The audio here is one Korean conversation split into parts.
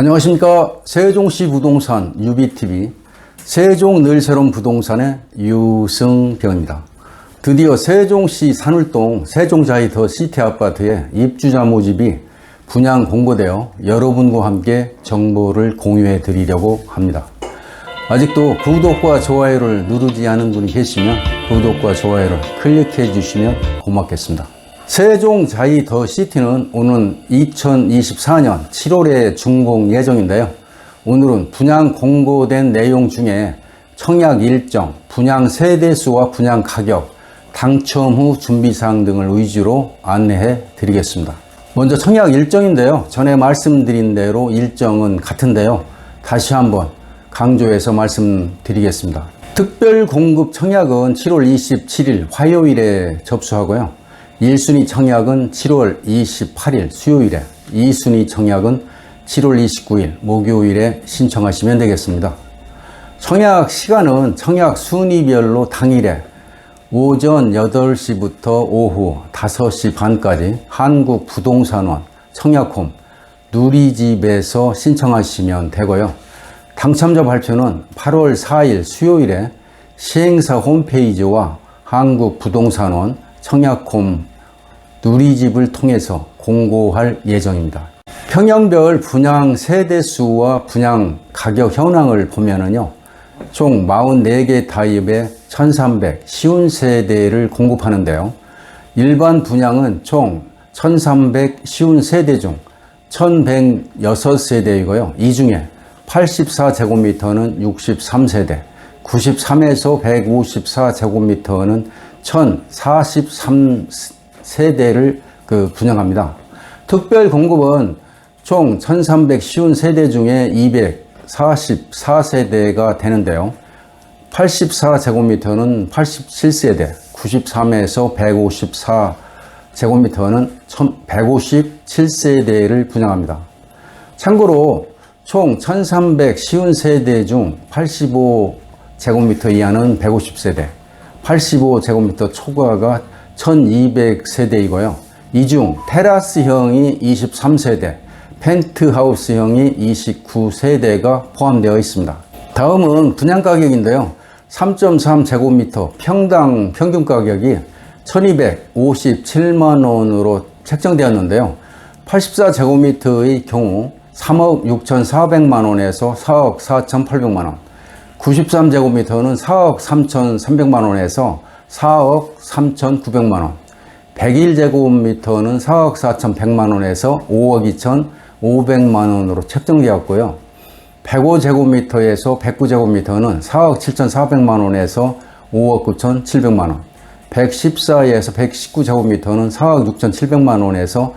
안녕하십니까. 세종시 부동산 유비TV 세종 늘 새로운 부동산의 유승병입니다. 드디어 세종시 산울동 세종자이 더 시티 아파트의 입주자 모집이 분양 공고되어 여러분과 함께 정보를 공유해 드리려고 합니다. 아직도 구독과 좋아요를 누르지 않은 분이 계시면 구독과 좋아요를 클릭해 주시면 고맙겠습니다. 세종 자이 더 시티는 오는 2024년 7월에 준공 예정인데요. 오늘은 분양 공고된 내용 중에 청약 일정, 분양 세대수와 분양 가격, 당첨 후 준비사항 등을 위주로 안내해 드리겠습니다. 먼저 청약 일정인데요. 전에 말씀드린 대로 일정은 같은데요. 다시 한번 강조해서 말씀드리겠습니다. 특별 공급 청약은 7월 27일 화요일에 접수하고요. 1순위 청약은 7월 28일 수요일에, 2순위 청약은 7월 29일 목요일에 신청하시면 되겠습니다. 청약 시간은 청약 순위별로 당일에 오전 8시부터 오후 5시 반까지 한국부동산원 청약홈 누리집에서 신청하시면 되고요. 당첨자 발표는 8월 4일 수요일에 시행사 홈페이지와 한국부동산원 청약홈 누리집을 통해서 공고할 예정입니다. 평형별 분양 세대수와 분양 가격 현황을 보면은요, 총 44개 타입의 1300 쉬운 세대를 공급하는데요. 일반 분양은 총 1300 쉬운 세대 중 1106세대이고요. 이 중에 84제곱미터는 63세대, 93에서 154제곱미터는 1043 세대를 그 분양합니다. 특별 공급은 총 1300 쉬운 세대 중에 244세대가 되는데요. 84제곱미터는 87세대, 93에서 154 제곱미터는 157세대를 분양합니다. 참고로 총 1300 쉬운 세대 중 85제곱미터 이하는 150세대, 85제곱미터 초과가 1200세대이고요. 이 중 테라스형이 23세대, 펜트하우스형이 29세대가 포함되어 있습니다. 다음은 분양 가격인데요. 3.3 제곱미터 평당 평균 가격이 1257만 원으로 책정되었는데요. 84 제곱미터의 경우 3억 6,400만 원에서 4억 4,800만 원, 93제곱미터는 4억 3,300만 원에서 4억 3,900만 원, 101제곱미터는 4억 4,100만 원에서 5억 2,500만 원으로 책정되었고요. 105제곱미터에서 109제곱미터는 4억 7,400만 원에서 5억 9,700만 원, 114에서 119제곱미터는 4억 6,700만 원에서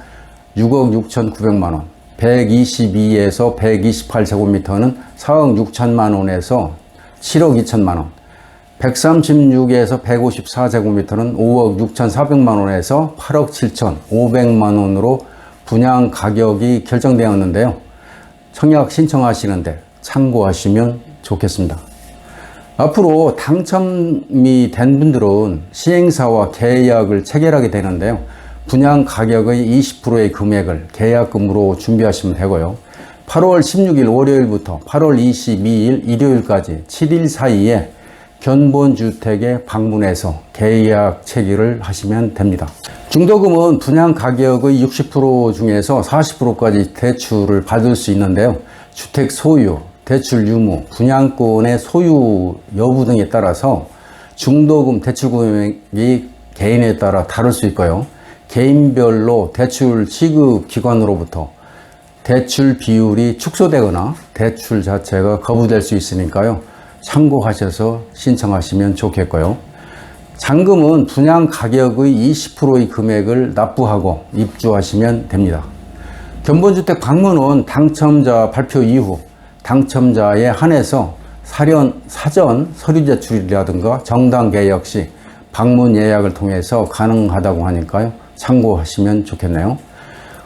6억 6,900만 원, 122에서 128제곱미터는 4억 6천만 원에서 7억 2천만 원, 136에서 154제곱미터는 5억 6,400만 원에서 8억 7,500만 원으로 분양 가격이 결정되었는데요. 청약 신청하시는데 참고하시면 좋겠습니다. 앞으로 당첨이 된 분들은 시행사와 계약을 체결하게 되는데요. 분양 가격의 20%의 금액을 계약금으로 준비하시면 되고요. 8월 16일 월요일부터 8월 22일 일요일까지 7일 사이에 견본주택에 방문해서 계약 체결을 하시면 됩니다. 중도금은 분양 가격의 60% 중에서 40%까지 대출을 받을 수 있는데요. 주택 소유, 대출 유무, 분양권의 소유 여부 등에 따라서 중도금 대출 금액이 개인에 따라 다를 수 있고요. 개인별로 대출 지급 기관으로부터 대출 비율이 축소되거나 대출 자체가 거부될 수 있으니까요. 참고하셔서 신청하시면 좋겠고요. 잔금은 분양 가격의 20%의 금액을 납부하고 입주하시면 됩니다. 견본주택 방문은 당첨자 발표 이후 당첨자에 한해서 사련, 사전 서류 제출이라든가 정당 계약 시 방문 예약을 통해서 가능하다고 하니까요. 참고하시면 좋겠네요.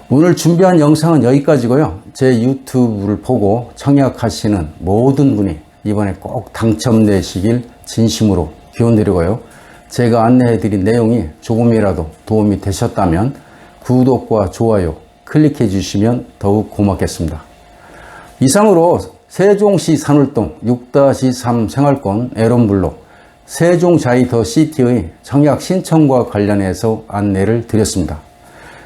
오늘 준비한 영상은 여기까지고요. 제 유튜브를 보고 청약하시는 모든 분이 이번에 꼭 당첨되시길 진심으로 기원 드리고요. 제가 안내해 드린 내용이 조금이라도 도움이 되셨다면 구독과 좋아요 클릭해 주시면 더욱 고맙겠습니다. 이상으로 세종시 산울동 6-3 생활권 에런블록 세종자이 더 시티의 청약 신청과 관련해서 안내를 드렸습니다.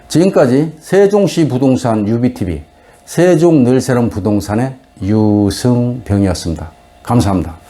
지금까지 세종시 부동산 UBTV 세종 늘세럼 부동산의 유승병이었습니다. 감사합니다.